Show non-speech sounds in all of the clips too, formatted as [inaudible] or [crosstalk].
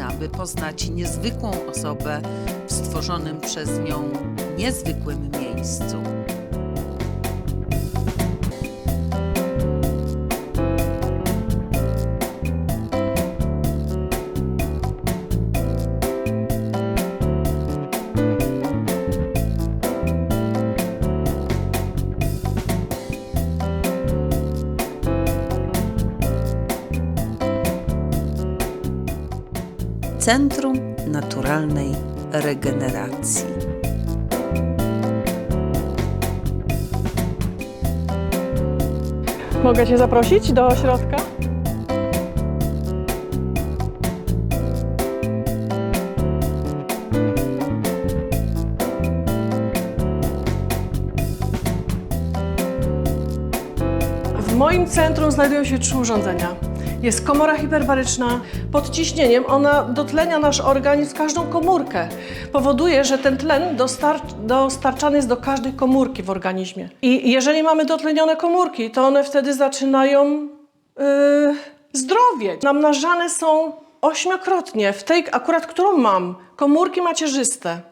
Konina, by poznać niezwykłą osobę w stworzonym przez nią niezwykłym miejscu. Centrum Naturalnej Regeneracji. Mogę Cię zaprosić do środka? W moim centrum znajdują się trzy urządzenia. Jest komora hiperbaryczna. Pod ciśnieniem ona dotlenia nasz organizm, każdą komórkę. Powoduje, że ten tlen dostar dostarczany jest do każdej komórki w organizmie. I jeżeli mamy dotlenione komórki, to one wtedy zaczynają yy, zdrowieć. Namnażane są ośmiokrotnie. W tej akurat, którą mam, komórki macierzyste.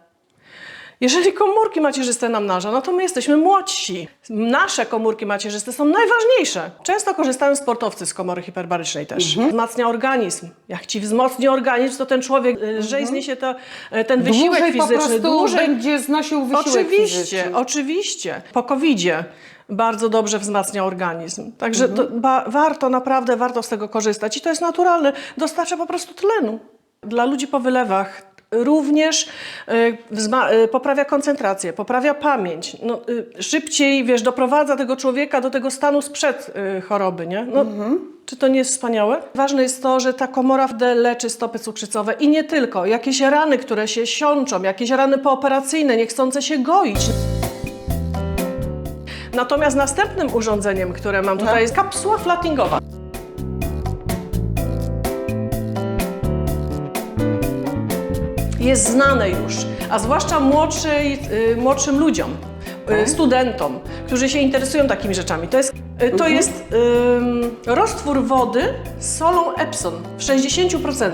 Jeżeli komórki macierzyste namnaża, no to my jesteśmy młodsi. Nasze komórki macierzyste są najważniejsze. Często korzystają sportowcy z komory hiperbarycznej też. Wzmacnia organizm. Jak ci wzmocni organizm, to ten człowiek y, lżej zniesie to, y, ten wysiłek Dłużej po fizyczny. prostu będzie znosił wysiłek Oczywiście, fizyczny. oczywiście. Po COVID-zie bardzo dobrze wzmacnia organizm. Także to, ba, warto, naprawdę warto z tego korzystać. I to jest naturalne. Dostarcza po prostu tlenu. Dla ludzi po wylewach również wzma- y, poprawia koncentrację, poprawia pamięć. No, y, szybciej, wiesz, doprowadza tego człowieka do tego stanu sprzed choroby, nie? No, Czy to nie jest wspaniałe? Ważne jest to, że ta komora leczy stopy cukrzycowe i nie tylko. Jakieś rany, które się siączą, jakieś rany pooperacyjne, niechcące się goić. Natomiast następnym urządzeniem, które mam tutaj, jest kapsuła flattingowa. Jest znane już, a zwłaszcza młodszej, y, młodszym ludziom, y, studentom, którzy się interesują takimi rzeczami. To jest, to jest ym, roztwór wody z solą Epsom w 60%.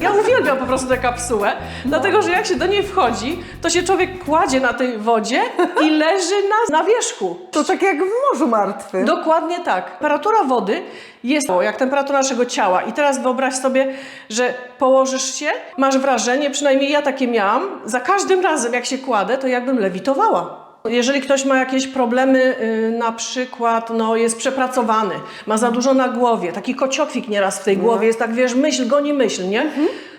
Ja uwielbiam po prostu tę kapsułę, dlatego że jak się do niej wchodzi, to się człowiek kładzie na tej wodzie i [laughs] leży na, na wierzchu. To tak jak w Morzu Martwym. Dokładnie tak. Temperatura wody jest jak temperatura naszego ciała. I teraz wyobraź sobie, że położysz się, masz wrażenie, przynajmniej ja takie miałam, za każdym razem jak się kładę, to jakbym lewitowała. Jeżeli ktoś ma jakieś problemy, y, na przykład no, jest przepracowany, ma za dużo na głowie, taki kociokwik nieraz w tej głowie, jest tak, wiesz, myśl goni myśl, nie?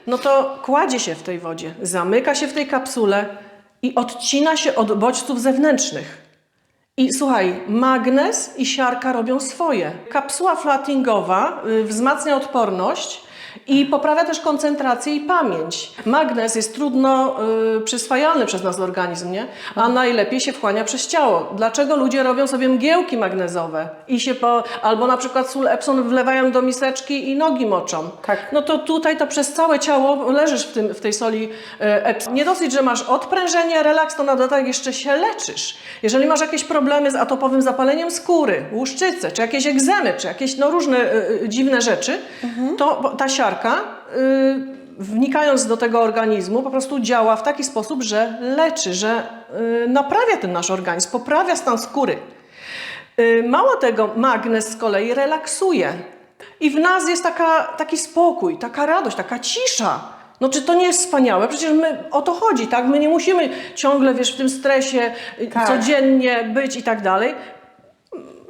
No to kładzie się w tej wodzie, zamyka się w tej kapsule i odcina się od bodźców zewnętrznych. I słuchaj, magnes i siarka robią swoje. Kapsuła flattingowa y, wzmacnia odporność i poprawia też koncentrację i pamięć. Magnes jest trudno y, przyswajalny przez nasz organizm, nie? A najlepiej się wchłania przez ciało. Dlaczego ludzie robią sobie mgiełki magnezowe i się po, albo na przykład sól Epsom wlewają do miseczki i nogi moczą? Tak. No to tutaj to przez całe ciało leżysz w, tym, w tej soli e, Epsom. Nie dosyć, że masz odprężenie, relaks, to na dodatek jeszcze się leczysz. Jeżeli masz jakieś problemy z atopowym zapaleniem skóry, łuszczyce, czy jakieś egzemy, czy jakieś no, różne e, e, dziwne rzeczy, to bo- ta siarka, y, wnikając do tego organizmu, po prostu działa w taki sposób, że leczy, że y, naprawia ten nasz organizm, poprawia stan skóry. Y, Mało tego, magnes z kolei relaksuje. I w nas jest taka, taki spokój, taka radość, taka cisza. No czy to nie jest wspaniałe? Przecież my o to chodzi, tak? My nie musimy ciągle, wiesz, w tym stresie Tak. codziennie być i tak dalej.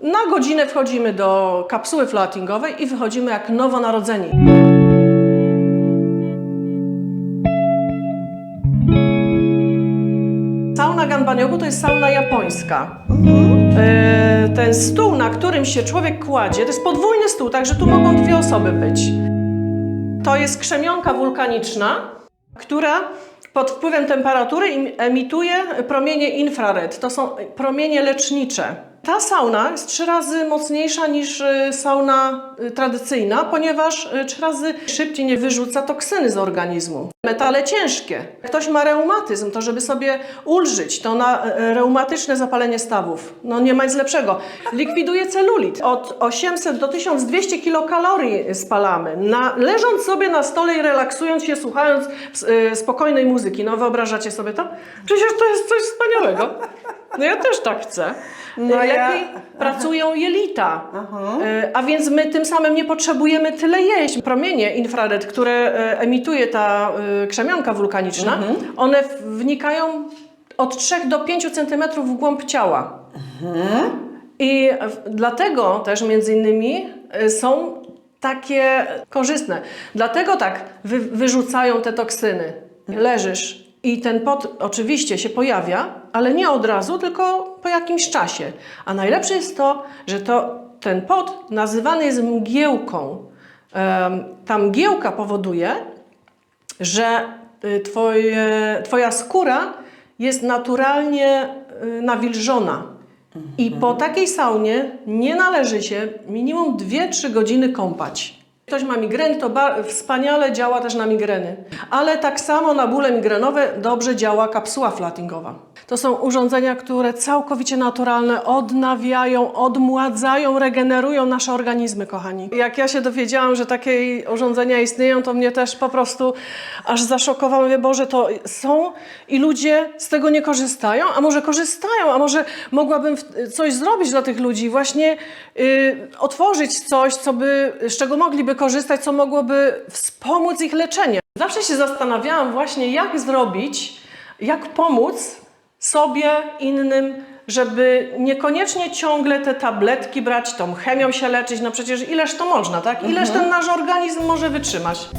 Na godzinę wchodzimy do kapsuły flattingowej i wychodzimy jak nowonarodzeni. Sauna to jest sauna japońska. E, Ten stół, na którym się człowiek kładzie, to jest podwójny stół, także tu mogą dwie osoby być. To jest krzemionka wulkaniczna, która pod wpływem temperatury emituje promienie infrared. To są promienie lecznicze. Ta sauna jest trzy razy mocniejsza niż y, sauna y, tradycyjna, ponieważ y, trzy razy szybciej nie wyrzuca toksyny z organizmu. Metale ciężkie. Ktoś ma reumatyzm, to żeby sobie ulżyć, to na reumatyczne zapalenie stawów. No nie ma nic lepszego. Likwiduje celulit. Od 800 do 1200 kilokalorii spalamy. Na, leżąc sobie na stole i relaksując się, słuchając spokojnej muzyki. No wyobrażacie sobie to? Przecież to jest coś wspaniałego. No ja też tak chcę. No Lepiej ja- pracują jelita, Y, a więc my tym samym nie potrzebujemy tyle jeść. Promienie infrared, które y, emituje ta y, krzemionka wulkaniczna, one w- wnikają od 3 do 5 cm w głąb ciała. I w- dlatego też między innymi są takie korzystne. Dlatego tak wy, wyrzucają te toksyny. Leżysz i ten pot oczywiście się pojawia, ale nie od razu, tylko po jakimś czasie. A najlepsze jest to, że to, ten pot nazywany jest mgiełką. Ta mgiełka powoduje, że y, twoje, Twoja skóra jest naturalnie y, nawilżona. I po takiej saunie nie należy się minimum 2-3 godziny kąpać. Ktoś ma migreny, to wspaniale działa też na migreny. Ale tak samo na bóle migrenowe dobrze działa kapsuła flattingowa. To są urządzenia, które całkowicie naturalne odnawiają, odmładzają, regenerują nasze organizmy, kochani. Jak ja się dowiedziałam, że takie urządzenia istnieją, to mnie też po prostu aż zaszokowało. Mówię, Boże, to są i ludzie z tego nie korzystają, a może korzystają, a może mogłabym coś zrobić dla tych ludzi, właśnie y, otworzyć coś, co by, z czego mogliby korzystać, co mogłoby wspomóc ich leczenie. Zawsze się zastanawiałam właśnie, jak zrobić, jak pomóc sobie, innym, żeby niekoniecznie ciągle te tabletki brać, tą chemią się leczyć, no przecież ileż to można, tak? Ileż ten nasz organizm może wytrzymać.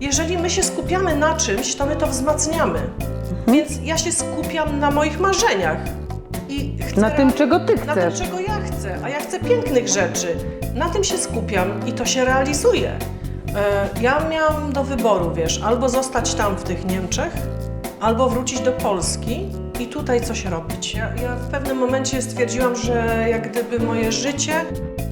Jeżeli my się skupiamy na czymś, to my to wzmacniamy. Więc ja się skupiam na moich marzeniach. Chcę Na tym, czego ty na tym, chcesz. czego ja chcę, a ja chcę pięknych rzeczy. Na tym się skupiam i to się realizuje. E, Ja miałam do wyboru, wiesz, albo zostać tam w tych Niemczech, albo wrócić do Polski i tutaj coś robić. Ja, ja w pewnym momencie stwierdziłam, że jak gdyby moje życie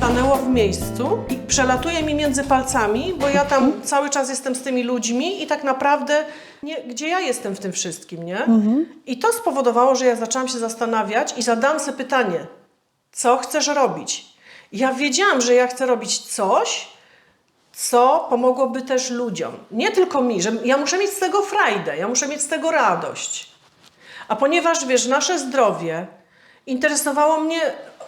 stanęło w miejscu i przelatuje mi między palcami, bo ja tam cały czas jestem z tymi ludźmi i tak naprawdę nie, gdzie ja jestem w tym wszystkim, nie? I to spowodowało, że ja zaczęłam się zastanawiać i zadałam sobie pytanie, co chcesz robić? Ja wiedziałam, że ja chcę robić coś, co pomogłoby też ludziom. Nie tylko mi, że ja muszę mieć z tego frajdę, ja muszę mieć z tego radość. A ponieważ, wiesz, nasze zdrowie interesowało mnie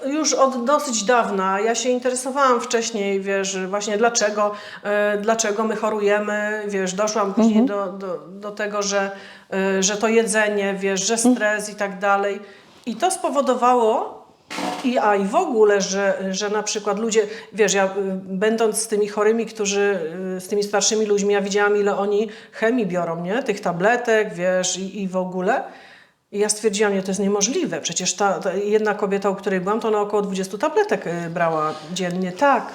już od dosyć dawna. Ja się interesowałam wcześniej, wiesz, właśnie dlaczego, e, dlaczego my chorujemy, wiesz, doszłam później do, do, do tego, że, e, że to jedzenie, wiesz, że stres i tak dalej. I to spowodowało, i, a i w ogóle, że, że na przykład ludzie, wiesz, ja y, będąc z tymi chorymi, którzy, y, z tymi starszymi ludźmi, ja widziałam, ile oni chemii biorą, nie? Tych tabletek, wiesz, i, i w ogóle. I ja stwierdziłam, nie, to jest niemożliwe. Przecież ta, ta jedna kobieta, u której byłam, to ona około 20 tabletek y, brała dziennie. Tak.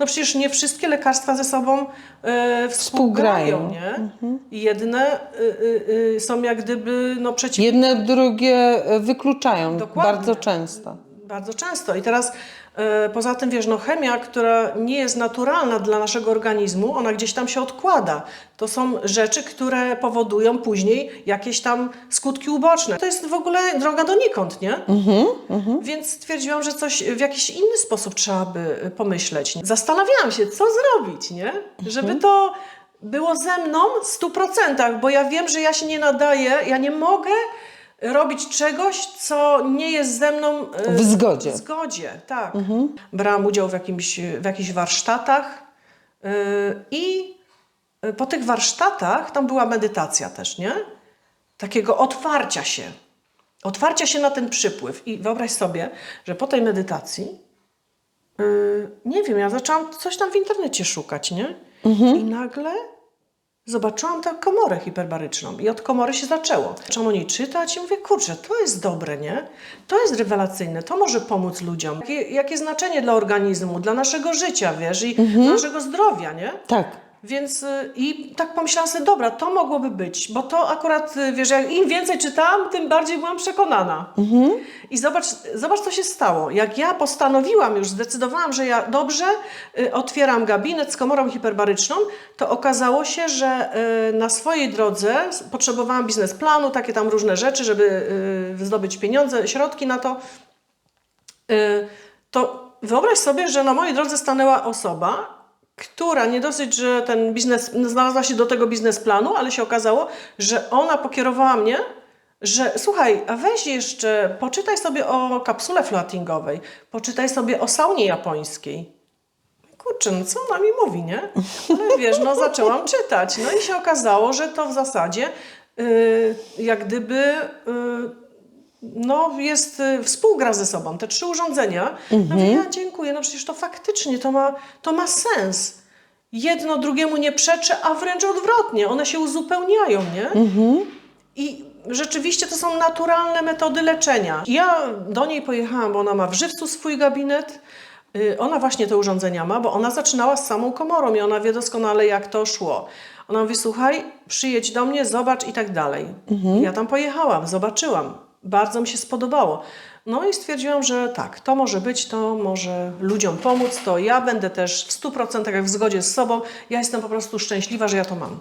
No przecież nie wszystkie lekarstwa ze sobą y, współgrają, Współgrają. nie? I jedne y, y, y, są jak gdyby, no przeciw... Jedne drugie e, wykluczają Dokładnie. bardzo często. Bardzo często. I teraz e, poza tym, wiesz, no chemia, która nie jest naturalna dla naszego organizmu, ona gdzieś tam się odkłada. To są rzeczy, które powodują później jakieś tam skutki uboczne. To jest w ogóle droga donikąd, nie? Więc stwierdziłam, że coś w jakiś inny sposób trzeba by e, pomyśleć. Zastanawiałam się, co zrobić, nie? Żeby to było ze mną w stu procentach, bo ja wiem, że ja się nie nadaję, ja nie mogę robić czegoś, co nie jest ze mną e, W zgodzie. w zgodzie, tak. Brałam udział w, jakimś, w jakichś warsztatach yy, i yy, po tych warsztatach tam była medytacja też, nie? Takiego otwarcia się. Otwarcia się na ten przypływ. I wyobraź sobie, że po tej medytacji, nie wiem, ja zaczęłam coś tam w internecie szukać, nie? I nagle zobaczyłam tę komorę hiperbaryczną i od komory się zaczęło. Zaczęłam o niej czytać i mówię, kurczę, to jest dobre, nie? To jest rewelacyjne, to może pomóc ludziom. Jakie, jakie znaczenie dla organizmu, dla naszego życia, wiesz, i dla naszego zdrowia, nie? Tak. Więc y, i tak pomyślałam sobie, dobra, to mogłoby być, bo to akurat, y, wiesz, jak im więcej czytałam, tym bardziej byłam przekonana. I zobacz, zobacz, co się stało. Jak ja postanowiłam już, zdecydowałam, że ja dobrze y, otwieram gabinet z komorą hiperbaryczną, to okazało się, że na swojej drodze potrzebowałam biznesplanu, takie tam różne rzeczy, żeby zdobyć pieniądze, środki na to. To wyobraź sobie, że na mojej drodze stanęła osoba, która nie dosyć, że ten biznes, znalazła się do tego biznesplanu, ale się okazało, że ona pokierowała mnie, że słuchaj, a weź jeszcze, poczytaj sobie o kapsule floatingowej, poczytaj sobie o saunie japońskiej. Kurczę, no co ona mi mówi, nie? Ale wiesz, no zaczęłam czytać. No i się okazało, że to w zasadzie yy, jak gdyby yy, no, jest y, współgra ze sobą, te trzy urządzenia. No mówię, ja dziękuję, no przecież to faktycznie to ma, to ma sens. Jedno drugiemu nie przeczy, a wręcz odwrotnie, one się uzupełniają, nie? I rzeczywiście to są naturalne metody leczenia. Ja do niej pojechałam, bo ona ma w Żywcu swój gabinet. Y, Ona właśnie te urządzenia ma, bo ona zaczynała z samą komorą i ona wie doskonale, jak to szło. Ona mówi, słuchaj, przyjedź do mnie, zobacz i tak dalej. Ja tam pojechałam, zobaczyłam. Bardzo mi się spodobało. No i stwierdziłam, że tak, to może być, to może ludziom pomóc, to ja będę też w 100% jak w zgodzie z sobą. Ja jestem po prostu szczęśliwa, że ja to mam.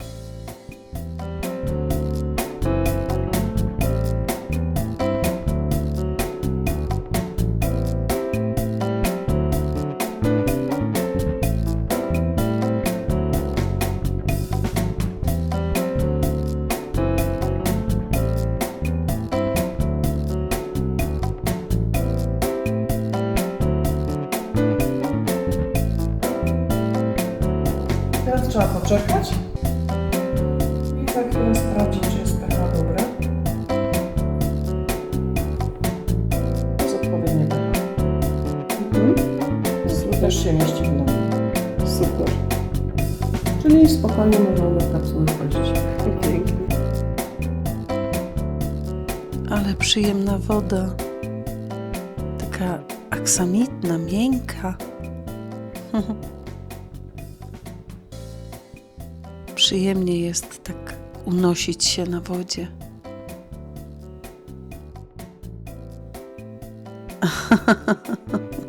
Spokojnie możemy wchodzić. Pięknie. Ale przyjemna woda. Taka aksamitna, miękka. [laughs] Przyjemnie jest tak unosić się na wodzie. [laughs]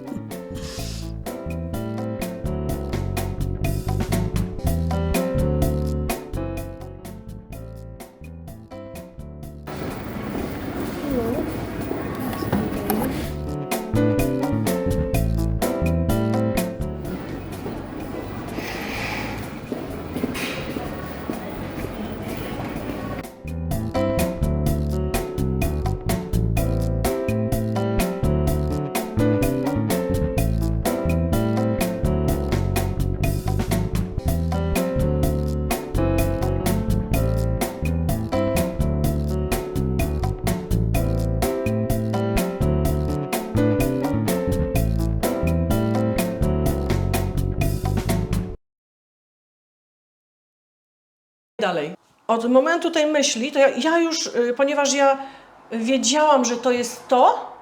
dalej. Od momentu tej myśli, to ja, ja już, y, ponieważ ja wiedziałam, że to jest to,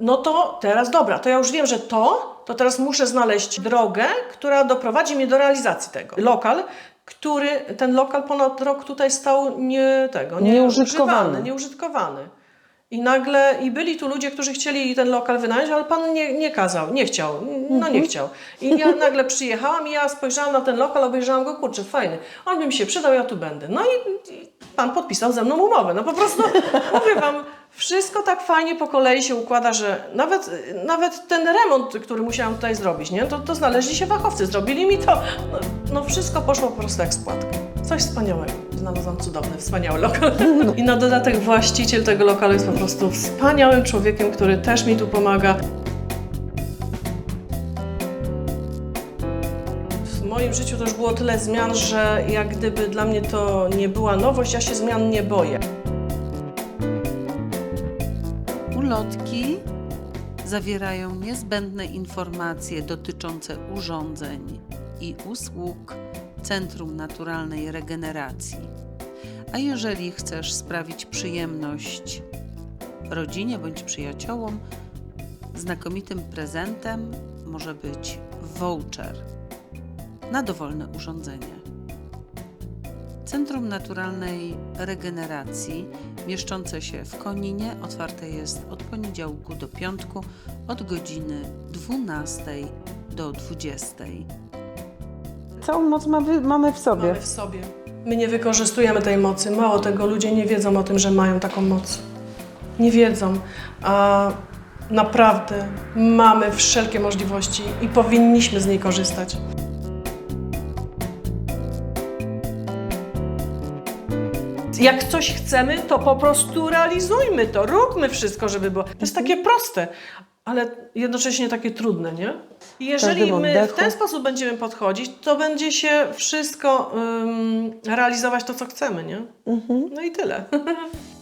no to teraz dobra, to ja już wiem, że to, to teraz muszę znaleźć drogę, która doprowadzi mnie do realizacji tego. Lokal, który, ten lokal ponad rok tutaj stał nie tego, nie Nieużytkowany. używany, nieużytkowany. I nagle, i byli tu ludzie, którzy chcieli ten lokal wynająć, ale pan nie, nie kazał, nie chciał, no nie chciał. I ja [laughs] nagle przyjechałam i ja spojrzałam na ten lokal, obejrzałam go, kurczę, fajny, on by mi się przydał, ja tu będę. No i, i pan podpisał ze mną umowę, no po prostu, mówię wam, wszystko tak fajnie po kolei się układa, że nawet, nawet ten remont, który musiałam tutaj zrobić, nie, to, to znaleźli się fachowcy, zrobili mi to, no, no wszystko poszło po prostu jak z płatką. Coś wspaniałego. Znalazłam cudowny, wspaniały lokal. I na dodatek właściciel tego lokalu jest po prostu wspaniałym człowiekiem, który też mi tu pomaga. W moim życiu już było tyle zmian, że jak gdyby dla mnie to nie była nowość, ja się zmian nie boję. Ulotki zawierają niezbędne informacje dotyczące urządzeń i usług Centrum Naturalnej Regeneracji. A jeżeli chcesz sprawić przyjemność rodzinie bądź przyjaciołom, znakomitym prezentem może być voucher na dowolne urządzenie. Centrum Naturalnej Regeneracji, mieszczące się w Koninie, otwarte jest od poniedziałku do piątku od godziny 12 do 20. Całą moc mamy, mamy w sobie. Mamy w sobie. My nie wykorzystujemy tej mocy. Mało tego, ludzie nie wiedzą o tym, że mają taką moc. Nie wiedzą. A naprawdę mamy wszelkie możliwości i powinniśmy z niej korzystać. Jak coś chcemy, to po prostu realizujmy to, róbmy wszystko, żeby było. To jest takie proste, ale jednocześnie takie trudne, nie? I jeżeli Każdym my w oddechu. ten sposób będziemy podchodzić, to będzie się wszystko ym, realizować to, co chcemy, nie? No i tyle. [laughs]